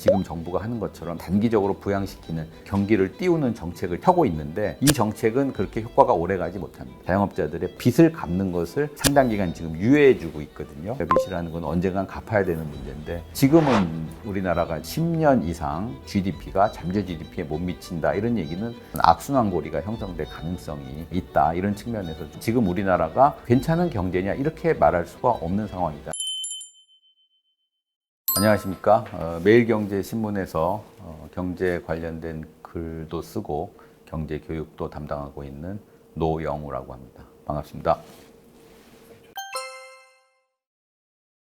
지금 정부가 하는 것처럼 단기적으로 부양시키는 경기를 띄우는 정책을 펴고 있는데 이 정책은 그렇게 효과가 오래가지 못합니다. 자영업자들의 빚을 갚는 것을 상당 기간 지금 유예해주고 있거든요. 빚이라는 건 언젠간 갚아야 되는 문제인데 지금은 우리나라가 10년 이상 GDP가 잠재 GDP에 못 미친다 이런 얘기는 악순환 고리가 형성될 가능성이 있다 이런 측면에서 지금 우리나라가 괜찮은 경제냐 이렇게 말할 수가 없는 상황이다. 안녕하십니까. 어, 매일경제신문에서 어, 경제 관련된 글도 쓰고 경제 교육도 담당하고 있는 노영우라고 합니다. 반갑습니다.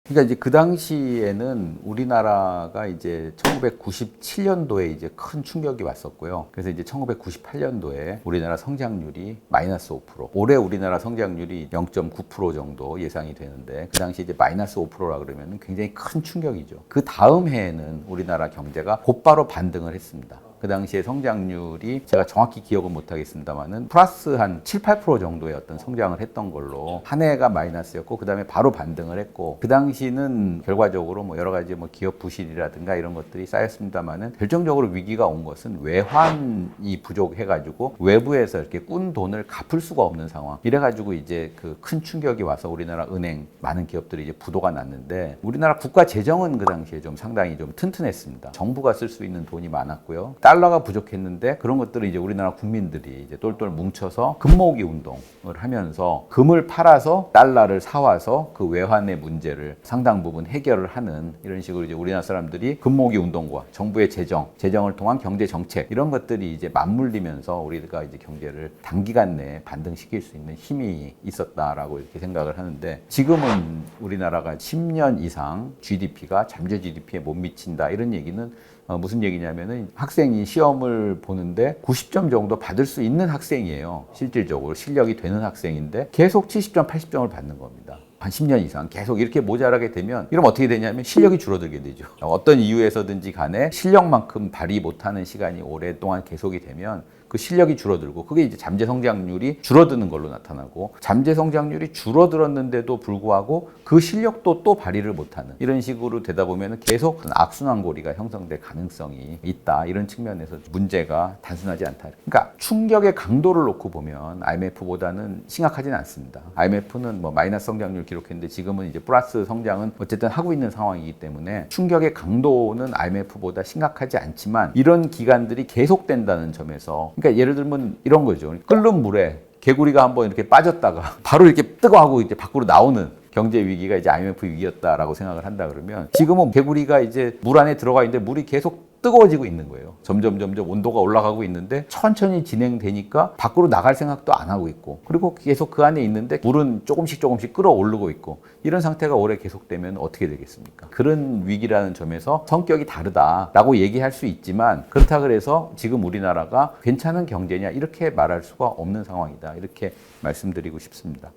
그러니까 이제 그 당시에는 우리나라가 이제 1997년도에 이제 큰 충격이 왔었고요. 그래서 이제 1998년도에 우리나라 성장률이 마이너스 5%. 올해 우리나라 성장률이 0.9% 정도 예상이 되는데 그 당시 이제 마이너스 5%라 그러면 굉장히 큰 충격이죠. 그 다음 해에는 우리나라 경제가 곧바로 반등을 했습니다. 그 당시에 성장률이 제가 정확히 기억은 못하겠습니다만은 플러스 한 7, 8% 정도의 어떤 성장을 했던 걸로 한 해가 마이너스였고 그 다음에 바로 반등을 했고 그 당시는 결과적으로 뭐 여러 가지 뭐 기업 부실이라든가 이런 것들이 쌓였습니다만은 결정적으로 위기가 온 것은 외환이 부족해가지고 외부에서 이렇게 꾼 돈을 갚을 수가 없는 상황 이래가지고 이제 그 큰 충격이 와서 우리나라 은행 많은 기업들이 이제 부도가 났는데 우리나라 국가 재정은 그 당시에 좀 상당히 좀 튼튼했습니다. 정부가 쓸 수 있는 돈이 많았고요. 달러 가 부족했는데 그런 것들을 이제 우리나라 국민들이 이제 똘똘 뭉쳐서 금모으기 운동을 하면서 금을 팔아서 달러를 사와서 그 외환의 문제를 상당 부분 해결을 하는 이런 식으로 이제 우리나라 사람들이 금모으기 운동과 정부의 재정, 재정을 통한 경제 정책 이런 것들이 이제 맞물리면서 우리가 이제 경제를 단기간 내에 반등시킬 수 있는 힘이 있었다라고 이렇게 생각을 하는데 지금은 우리나라가 10년 이상 GDP가 잠재 GDP에 못 미친다 이런 얘기는 어, 무슨 얘기냐면은 학생이 시험을 보는데 90점 정도 받을 수 있는 학생이에요. 실질적으로 실력이 되는 학생인데 계속 70점, 80점을 받는 겁니다. 한 10년 이상 계속 이렇게 모자라게 되면 이러면 어떻게 되냐면 실력이 줄어들게 되죠. 어떤 이유에서든지 간에 실력만큼 발휘 못하는 시간이 오랫동안 계속이 되면 그 실력이 줄어들고 그게 이제 잠재 성장률이 줄어드는 걸로 나타나고 잠재 성장률이 줄어들었는데도 불구하고 그 실력도 또 발휘를 못하는 이런 식으로 되다 보면 계속 악순환 고리가 형성될 가능성이 있다 이런 측면에서 문제가 단순하지 않다. 그러니까 충격의 강도를 놓고 보면 IMF보다는 심각하진 않습니다. IMF는 뭐 마이너스 성장률 기록했는데 지금은 이제 플러스 성장은 어쨌든 하고 있는 상황이기 때문에 충격의 강도는 IMF보다 심각하지 않지만 이런 기간들이 계속된다는 점에서 그러니까 예를 들면 이런 거죠. 끓는 물에 개구리가 한번 이렇게 빠졌다가 바로 이렇게 뜨거워하고 이제 밖으로 나오는 경제 위기가 이제 IMF 위기였다라고 생각을 한다 그러면 지금은 개구리가 이제 물 안에 들어가 있는데 물이 계속 뜨거워지고 있는 거예요. 점점 점점 온도가 올라가고 있는데 천천히 진행되니까 밖으로 나갈 생각도 안 하고 있고 그리고 계속 그 안에 있는데 물은 조금씩 조금씩 끌어오르고 있고 이런 상태가 오래 계속되면 어떻게 되겠습니까? 그런 위기라는 점에서 성격이 다르다라고 얘기할 수 있지만 그렇다 그래서 지금 우리나라가 괜찮은 경제냐 이렇게 말할 수가 없는 상황이다. 이렇게 말씀드리고 싶습니다.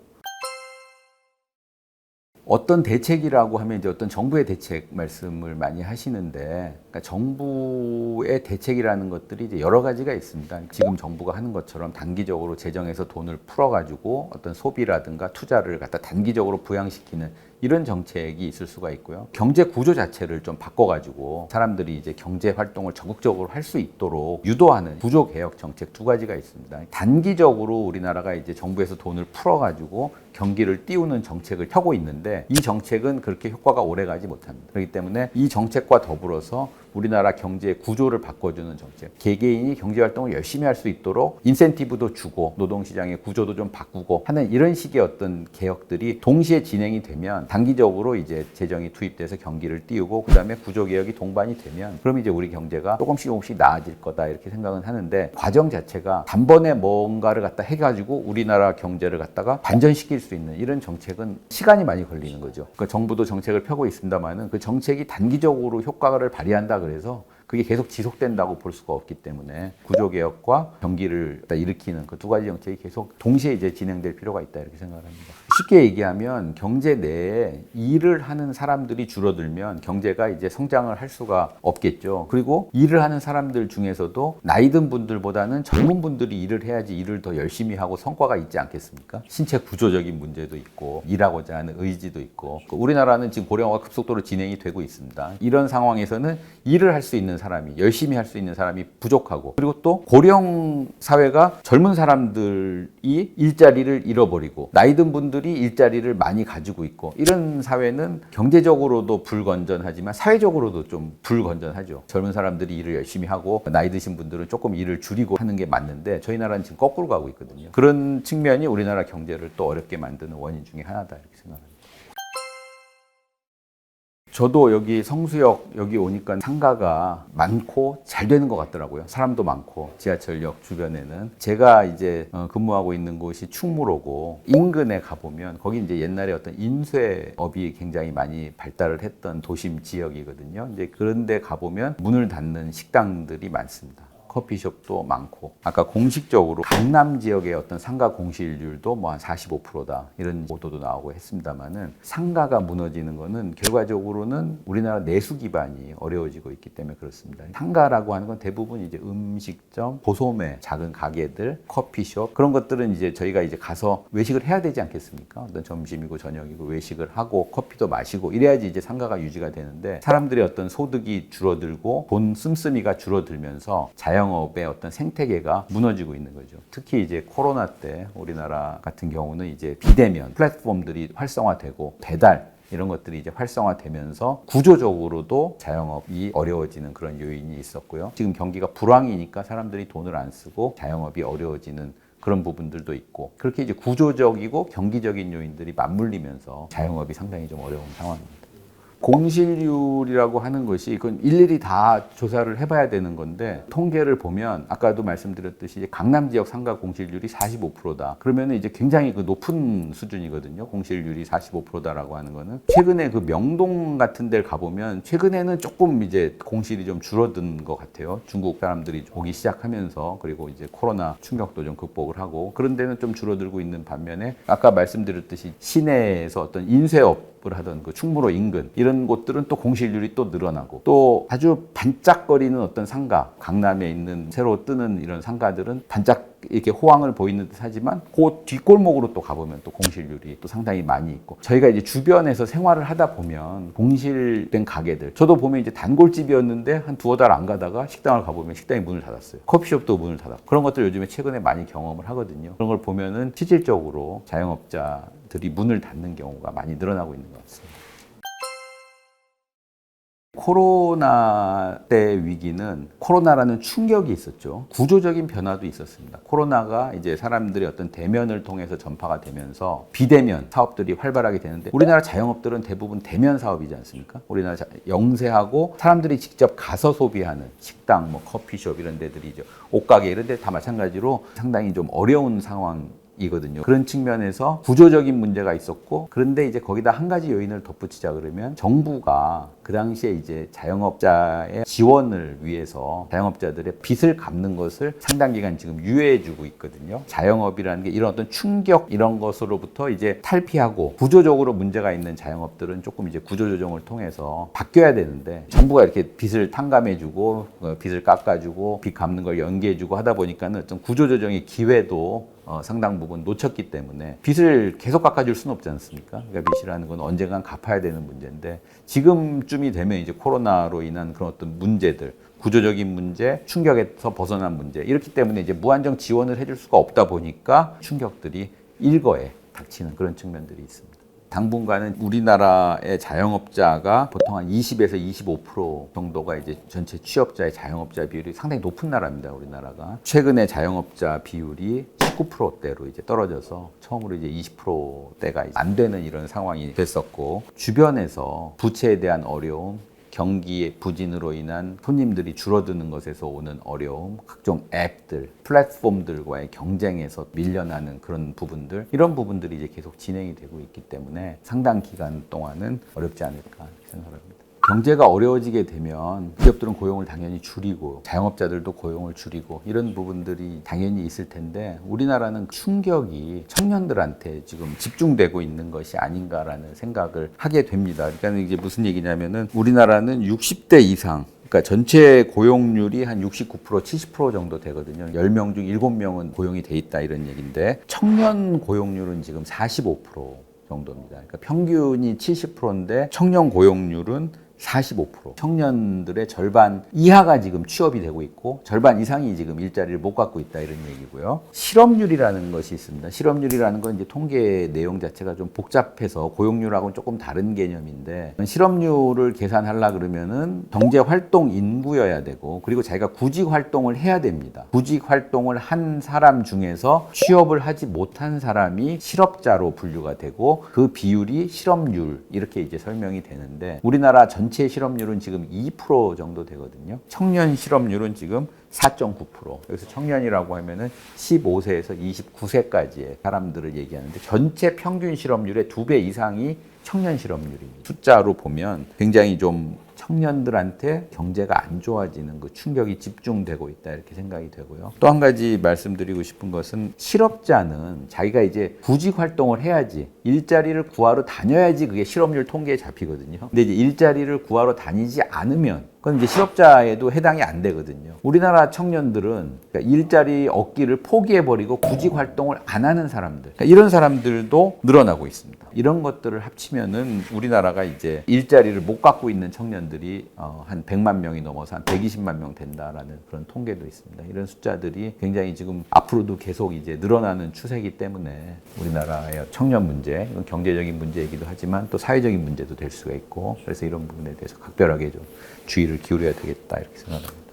어떤 대책이라고 하면 이제 어떤 정부의 대책 말씀을 많이 하시는데 그러니까 정부의 대책이라는 것들이 이제 여러 가지가 있습니다. 지금 정부가 하는 것처럼 단기적으로 재정에서 돈을 풀어가지고 어떤 소비라든가 투자를 갖다 단기적으로 부양시키는 이런 정책이 있을 수가 있고요. 경제 구조 자체를 좀 바꿔가지고 사람들이 이제 경제 활동을 적극적으로 할 수 있도록 유도하는 구조 개혁 정책 두 가지가 있습니다. 단기적으로 우리나라가 이제 정부에서 돈을 풀어가지고 경기를 띄우는 정책을 펴고 있는데 이 정책은 그렇게 효과가 오래가지 못합니다. 그렇기 때문에 이 정책과 더불어서 우리나라 경제의 구조를 바꿔주는 정책. 개개인이 경제 활동을 열심히 할 수 있도록 인센티브도 주고 노동시장의 구조도 좀 바꾸고 하는 이런 식의 어떤 개혁들이 동시에 진행이 되면 단기적으로 이제 재정이 투입돼서 경기를 띄우고 그다음에 구조 개혁이 동반이 되면 그럼 이제 우리 경제가 조금씩 조금씩 나아질 거다 이렇게 생각은 하는데 과정 자체가 단번에 뭔가를 갖다 해가지고 우리나라 경제를 갖다가 반전시킬 수 있는 이런 정책은 시간이 많이 걸리는 거죠. 그러니까 정부도 정책을 펴고 있습니다만은 그 정책이 단기적으로 효과를 발휘한다 그래서 그게 계속 지속된다고 볼 수가 없기 때문에 구조 개혁과 경기를 일으키는 그 두 가지 정책이 계속 동시에 이제 진행될 필요가 있다 이렇게 생각을 합니다. 쉽게 얘기하면 경제 내에 일을 하는 사람들이 줄어들면 경제가 이제 성장을 할 수가 없겠죠. 그리고 일을 하는 사람들 중에서도 나이 든 분들보다는 젊은 분들이 일을 해야지 일을 더 열심히 하고 성과가 있지 않겠습니까? 신체 구조적인 문제도 있고 일하고자 하는 의지도 있고 그 우리나라는 지금 고령화가 급속도로 진행이 되고 있습니다. 이런 상황에서는 일을 할 수 있는 사람이 열심히 할 수 있는 사람이 부족하고 그리고 또 고령 사회가 젊은 사람들이 일자리를 잃어버리고 나이 든 분들이 일자리를 많이 가지고 있고 이런 사회는 경제적으로도 불건전하지만 사회적으로도 좀 불건전하죠. 젊은 사람들이 일을 열심히 하고 나이 드신 분들은 조금 일을 줄이고 하는 게 맞는데 저희 나라는 지금 거꾸로 가고 있거든요. 그런 측면이 우리나라 경제를 또 어렵게 만드는 원인 중에 하나다 이렇게 생각합니다. 저도 여기 성수역 여기 오니까 상가가 많고 잘 되는 것 같더라고요. 사람도 많고 지하철역 주변에는 제가 이제 어, 근무하고 있는 곳이 충무로고 인근에 가보면 거기 이제 옛날에 어떤 인쇄업이 굉장히 많이 발달을 했던 도심 지역이거든요. 이제 그런데 가보면 문을 닫는 식당들이 많습니다. 커피숍도 많고 아까 공식적으로 강남 지역의 어떤 상가 공실률도 뭐 한 45%다 이런 보도도 나오고 했습니다만은 상가가 무너지는 거는 결과적으로는 우리나라 내수 기반이 어려워지고 있기 때문에 그렇습니다. 상가라고 하는 건 대부분 이제 음식점, 보소매, 작은 가게들, 커피숍 그런 것들은 이제 저희가 이제 가서 외식을 해야 되지 않겠습니까? 어떤 점심이고 저녁이고 외식을 하고 커피도 마시고 이래야지 이제 상가가 유지가 되는데 사람들의 어떤 소득이 줄어들고 돈 씀씀이가 줄어들면서 자 영업의 어떤 생태계가 무너지고 있는 거죠. 특히 이제 코로나 때 우리나라 같은 경우는 이제 비대면 플랫폼들이 활성화되고 배달 이런 것들이 이제 활성화되면서 구조적으로도 자영업이 어려워지는 그런 요인이 있었고요. 지금 경기가 불황이니까 사람들이 돈을 안 쓰고 자영업이 어려워지는 그런 부분들도 있고 그렇게 이제 구조적이고 경기적인 요인들이 맞물리면서 자영업이 상당히 좀 어려운 상황입니다. 공실률이라고 하는 것이 그건 일일이 다 조사를 해봐야 되는 건데 통계를 보면 아까도 말씀드렸듯이 강남 지역 상가 공실률이 45%다. 그러면 이제 굉장히 그 높은 수준이거든요. 공실률이 45%다라고 하는 거는 최근에 그 명동 같은 데를 가보면 최근에는 조금 이제 공실이 좀 줄어든 것 같아요. 중국 사람들이 오기 시작하면서 그리고 이제 코로나 충격도 좀 극복을 하고 그런 데는 좀 줄어들고 있는 반면에 아까 말씀드렸듯이 시내에서 어떤 인쇄업 을 하던 그 충무로 인근 이런 곳들은 또 공실률이 또 늘어나고 또 아주 반짝거리는 어떤 상가 강남에 있는 새로 뜨는 이런 상가들은 반짝 이렇게 호황을 보이는 듯 하지만 그 뒷골목으로 또 가보면 또 공실률이 또 상당히 많이 있고 저희가 이제 주변에서 생활을 하다 보면 공실된 가게들 저도 보면 이제 단골집이었는데 한 두어 달 안 가다가 식당을 가보면 식당이 문을 닫았어요 커피숍도 문을 닫았고 그런 것들 요즘에 최근에 많이 경험을 하거든요 그런 걸 보면은 실질적으로 자영업자들이 문을 닫는 경우가 많이 늘어나고 있는 것 같습니다. 코로나 때 위기는 코로나라는 충격이 있었죠. 구조적인 변화도 있었습니다. 코로나가 이제 사람들의 어떤 대면을 통해서 전파가 되면서 비대면 사업들이 활발하게 되는데 우리나라 자영업들은 대부분 대면 사업이지 않습니까? 우리나라 자- 영세하고 사람들이 직접 가서 소비하는 식당, 뭐 커피숍 이런 데들이죠. 옷가게 이런 데 다 마찬가지로 상당히 좀 어려운 상황 이거든요. 그런 측면에서 구조적인 문제가 있었고 그런데 이제 거기다 한 가지 요인을 덧붙이자 그러면 정부가 그 당시에 이제 자영업자의 지원을 위해서 자영업자들의 빚을 갚는 것을 상당 기간 지금 유예해 주고 있거든요. 자영업이라는 게 이런 어떤 충격 이런 것으로부터 이제 탈피하고 구조적으로 문제가 있는 자영업들은 조금 이제 구조조정을 통해서 바뀌어야 되는데 정부가 이렇게 빚을 탕감해 주고 어, 빚을 깎아 주고 빚 갚는 걸 연기해 주고 하다 보니까는 어떤 구조조정의 기회도 어, 상당 부분 놓쳤기 때문에 빚을 계속 깎아줄 수는 없지 않습니까? 그러니까 빚이라는 건 언젠간 갚아야 되는 문제인데 지금쯤이 되면 이제 코로나로 인한 그런 어떤 문제들 구조적인 문제, 충격에서 벗어난 문제 이렇기 때문에 이제 무한정 지원을 해줄 수가 없다 보니까 충격들이 일거에 닥치는 그런 측면들이 있습니다. 당분간은 우리나라의 자영업자가 보통 한 20에서 25% 정도가 이제 전체 취업자의 자영업자 비율이 상당히 높은 나라입니다. 우리나라가 최근에 자영업자 비율이 19%대로 이제 떨어져서 처음으로 이제 20%대가 안 되는 이런 상황이 됐었고 주변에서 부채에 대한 어려움 경기의 부진으로 인한 손님들이 줄어드는 것에서 오는 어려움, 각종 앱들, 플랫폼들과의 경쟁에서 밀려나는 그런 부분들, 이런 부분들이 이제 계속 진행이 되고 있기 때문에 상당 기간 동안은 어렵지 않을까 생각합니다. 경제가 어려워지게 되면 기업들은 고용을 당연히 줄이고 자영업자들도 고용을 줄이고 이런 부분들이 당연히 있을 텐데 우리나라는 충격이 청년들한테 지금 집중되고 있는 것이 아닌가라는 생각을 하게 됩니다. 그러니까 이게 무슨 얘기냐면은 우리나라는 60대 이상 그러니까 전체 고용률이 한 69% 70% 정도 되거든요. 10명 중 7명은 고용이 돼 있다 이런 얘기인데 청년 고용률은 지금 45% 정도입니다. 그러니까 평균이 70%인데 청년 고용률은 45% 청년들의 절반 이하가 지금 취업이 되고 있고 절반 이상이 지금 일자리를 못 갖고 있다 이런 얘기고요. 실업률이라는 것이 있습니다. 실업률이라는 건 이제 통계 내용 자체가 좀 복잡해서 고용률하고는 조금 다른 개념인데 실업률을 계산하려 그러면은 경제 활동 인구여야 되고 그리고 자기가 구직 활동을 해야 됩니다. 구직 활동을 한 사람 중에서 취업을 하지 못한 사람이 실업자로 분류가 되고 그 비율이 실업률 이렇게 이제 설명이 되는데 우리나라 전체 실업률은 지금 2% 정도 되거든요. 청년 실업률은 지금 4.9%. 여기서 청년이라고 하면은 15세에서 29세까지의 사람들을 얘기하는데 전체 평균 실업률의 두배 이상이 청년 실업률입니다. 숫자로 보면 굉장히 좀 청년들한테 경제가 안 좋아지는 그 충격이 집중되고 있다 이렇게 생각이 되고요. 또 한 가지 말씀드리고 싶은 것은 실업자는 자기가 이제 구직 활동을 해야지 일자리를 구하러 다녀야지 그게 실업률 통계에 잡히거든요. 근데 이제 일자리를 구하러 다니지 않으면 그건 이제 실업자에도 해당이 안 되거든요. 우리나라 청년들은 그러니까 일자리 얻기를 포기해버리고 구직 활동을 안 하는 사람들, 그러니까 이런 사람들도 늘어나고 있습니다. 이런 것들을 합치면은 우리나라가 이제 일자리를 못 갖고 있는 청년들이 어, 한 100만 명이 넘어서 한 120만 명 된다라는 그런 통계도 있습니다. 이런 숫자들이 굉장히 지금 앞으로도 계속 이제 늘어나는 추세이기 때문에 우리나라의 청년 문제, 이건 경제적인 문제이기도 하지만 또 사회적인 문제도 될 수가 있고 그래서 이런 부분에 대해서 각별하게 좀 주의를 기울여야 되겠다 이렇게 생각합니다.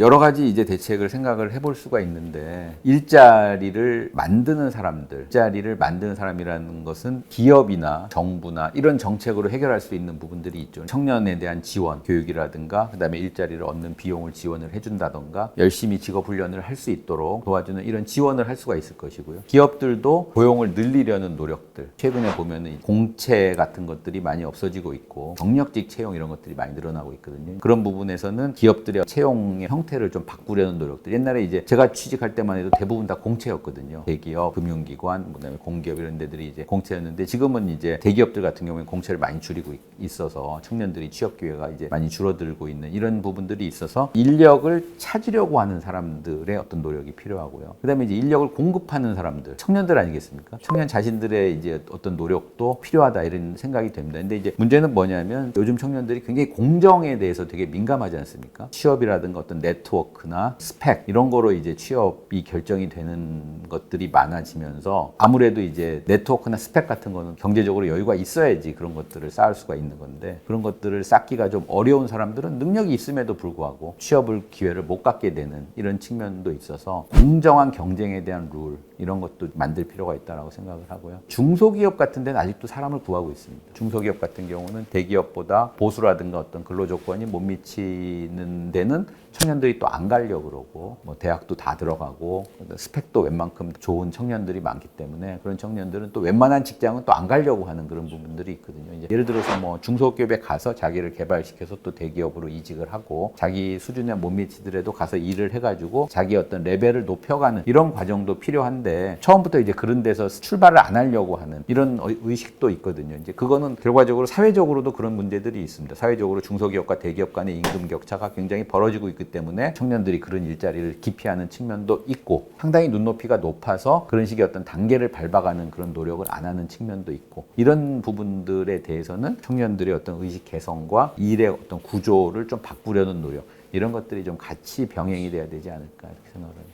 여러 가지 이제 대책을 생각을 해볼 수가 있는데 일자리를 만드는 사람들, 일자리를 만드는 사람이라는 것은 기업이나 정부나 이런 정책으로 해결할 수 있는 부분들이 있죠. 청년에 대한 지원, 교육이라든가 그다음에 일자리를 얻는 비용을 지원을 해준다던가 열심히 직업 훈련을 할 수 있도록 도와주는 이런 지원을 할 수가 있을 것이고요. 기업들도 고용을 늘리려는 노력들. 최근에 보면은 공채 같은 것들이 많이 없어지고 있고 경력직 채용 이런 것들이 많이 늘어나고 있거든요. 그런 부분에서는 기업들의 채용의 형 태를 좀 바꾸려는 노력들. 옛날에 이제 제가 취직할 때만 해도 대부분 다 공채였거든요. 대기업, 금융기관, 그다음에 공기업 이런 데들이 이제 공채였는데 지금은 이제 대기업들 같은 경우에 공채를 많이 줄이고 있- 있어서 청년들이 취업 기회가 이제 많이 줄어들고 있는 이런 부분들이 있어서 인력을 찾으려고 하는 사람들의 어떤 노력이 필요하고요. 그다음에 이제 인력을 공급하는 사람들, 청년들 아니겠습니까? 청년 자신들의 이제 어떤 노력도 필요하다 이런 생각이 됩니다. 근데 이제 문제는 뭐냐면 요즘 청년들이 굉장히 공정에 대해서 되게 민감하지 않습니까? 취업이라든가 어떤 네트워크나 스펙 이런 거로 이제 취업이 결정이 되는 것들이 많아지면서 아무래도 이제 네트워크나 스펙 같은 거는 경제적으로 여유가 있어야지 그런 것들을 쌓을 수가 있는 건데 그런 것들을 쌓기가 좀 어려운 사람들은 능력이 있음에도 불구하고 취업을 기회를 못 갖게 되는 이런 측면도 있어서 공정한 경쟁에 대한 룰 이런 것도 만들 필요가 있다라고 생각을 하고요. 중소기업 같은 데는 아직도 사람을 구하고 있습니다. 중소기업 같은 경우는 대기업보다 보수라든가 어떤 근로 조건이 못 미치는 데는 청년 들이 또 안 가려고 그러고 뭐 대학도 다 들어가고 스펙도 웬만큼 좋은 청년들이 많기 때문에 그런 청년들은 또 웬만한 직장은 또 안 가려고 하는 그런 부분들이 있거든요. 이제 예를 들어서 뭐 중소기업에 가서 자기를 개발시켜서 또 대기업으로 이직을 하고 자기 수준에 못 미치더라도 가서 일을 해가지고 자기 어떤 레벨을 높여가는 이런 과정도 필요한데 처음부터 이제 그런 데서 출발을 안 하려고 하는 이런 의- 의식도 있거든요. 이제 그거는 결과적으로 사회적으로도 그런 문제들이 있습니다. 사회적으로 중소기업과 대기업 간의 임금 격차가 굉장히 벌어지고 있기 때문에 청년들이 그런 일자리를 기피하는 측면도 있고 상당히 눈높이가 높아서 그런 식의 어떤 단계를 밟아가는 그런 노력을 안 하는 측면도 있고 이런 부분들에 대해서는 청년들의 어떤 의식 개선과 일의 어떤 구조를 좀 바꾸려는 노력 이런 것들이 좀 같이 병행이 돼야 되지 않을까 이렇게 생각합니다.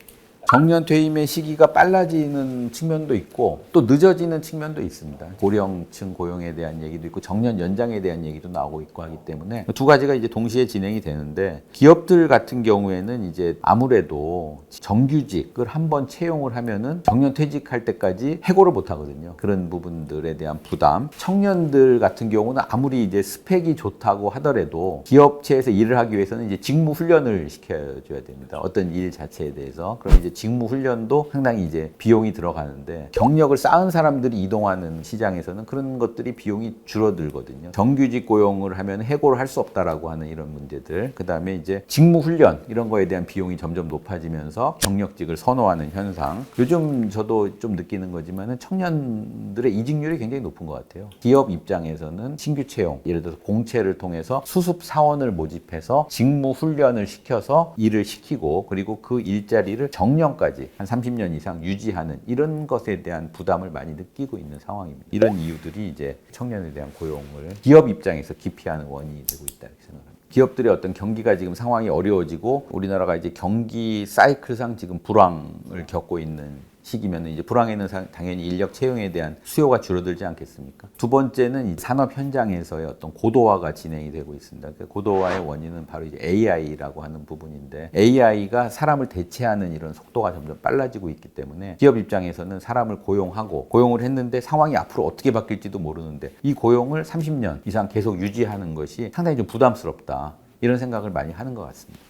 정년 퇴임의 시기가 빨라지는 측면도 있고 또 늦어지는 측면도 있습니다. 고령층 고용에 대한 얘기도 있고 정년 연장에 대한 얘기도 나오고 있고 하기 때문에 두 가지가 이제 동시에 진행이 되는데 기업들 같은 경우에는 이제 아무래도 정규직을 한번 채용을 하면은 정년 퇴직할 때까지 해고를 못 하거든요. 그런 부분들에 대한 부담. 청년들 같은 경우는 아무리 이제 스펙이 좋다고 하더라도 기업체에서 일을 하기 위해서는 이제 직무 훈련을 시켜줘야 됩니다. 어떤 일 자체에 대해서. 그럼 이제 직무 훈련도 상당히 이제 비용이 들어가는데 경력을 쌓은 사람들이 이동하는 시장에서는 그런 것들이 비용이 줄어들거든요. 정규직 고용을 하면 해고를 할 수 없다라고 하는 이런 문제들. 그다음에 이제 직무 훈련 이런 거에 대한 비용이 점점 높아지면서 경력직을 선호하는 현상. 요즘 저도 좀 느끼는 거지만은 청년들의 이직률이 굉장히 높은 것 같아요. 기업 입장에서는 신규 채용, 예를 들어서 공채를 통해서 수습 사원을 모집해서 직무 훈련을 시켜서 일을 시키고 그리고 그 일자리를 정년 까지 한 30년 이상 유지하는 이런 것에 대한 부담을 많이 느끼고 있는 상황입니다. 이런 이유들이 이제 청년에 대한 고용을 기업 입장에서 기피하는 원인이 되고 있다 이렇게 생각합니다. 기업들의 어떤 경기가 지금 상황이 어려워지고 우리나라가 이제 경기 사이클상 지금 불황을 겪고 있는 시기면은 이제 불황에는 상- 당연히 인력 채용에 대한 수요가 줄어들지 않겠습니까? 두 번째는 이 산업 현장에서의 어떤 고도화가 진행이 되고 있습니다. 그 고도화의 원인은 바로 이제 AI라고 하는 부분인데 AI가 사람을 대체하는 이런 속도가 점점 빨라지고 있기 때문에 기업 입장에서는 사람을 고용하고 고용을 했는데 상황이 앞으로 어떻게 바뀔지도 모르는데 이 고용을 30년 이상 계속 유지하는 것이 상당히 좀 부담스럽다. 이런 생각을 많이 하는 것 같습니다.